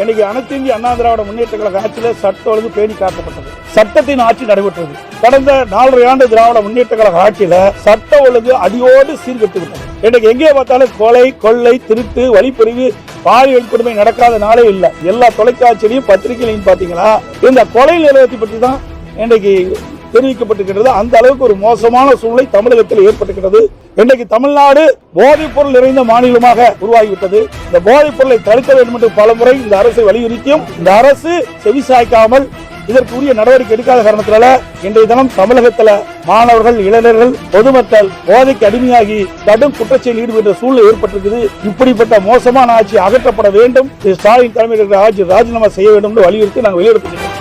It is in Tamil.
இன்னைக்கு அனைத்து இந்திய அண்ணா திராவிட முன்னேற்ற கழக ஆட்சியில் சட்ட ஒழுங்கு பேணி காக்கப்பட்டது. சட்டத்தின் ஆட்சி நடைபெற்றது. கடந்த நாலரை ஆண்டு திராவிட முன்னேற்ற கழக ஆட்சியில சட்ட ஒழுங்கு அடியோடு சீர்கெட்டு விட்டது இன்னைக்கு எங்கே பார்த்தாலும் கொலை கொள்ளை திருட்டு வழிப்பறிவு பாலியல் கொடுமை நடக்காத நாளே இல்லை. எல்லா தொலைக்காட்சியிலையும் பத்திரிகையிலையும் பாத்தீங்கன்னா இந்த கொலை நிலையத்தை பற்றி தான் இன்றைக்கு தெரிவிக்கப்பட்டிருக்கிறது அந்த அளவுக்கு ஒரு மோசமான சூழ்நிலை தமிழகத்தில் ஏற்பட்டுகிறது இன்றைக்கு தமிழ்நாடு போதைப் பொருள் நிறைந்த மாநிலமாக உருவாகிவிட்டது. இந்த போதைப் பொருளை தடுக்க வேண்டும் என்று பலமுறை இந்த அரசை வலியுறுத்தியும் இந்த அரசு செவிசாய்க்காமல் இதற்கு உரிய நடவடிக்கை எடுக்காத காரணத்தினால இன்றைய தினம் தமிழகத்தில் மாணவர்கள் இளைஞர்கள் பொதுமக்கள் போதைக்கு அடிமையாகி கடும் குற்றச்செயலில் ஈடுபட்ட சூழ்நிலை ஏற்பட்டிருக்குது. இப்படிப்பட்ட மோசமான ஆட்சி அகற்றப்பட வேண்டும். ஸ்டாலின் தலைமையில் இருக்கிற ஆட்சி ராஜினாமா செய்ய வேண்டும் என்று வலியுறுத்தி நாங்கள் வெளியிடுகிறோம்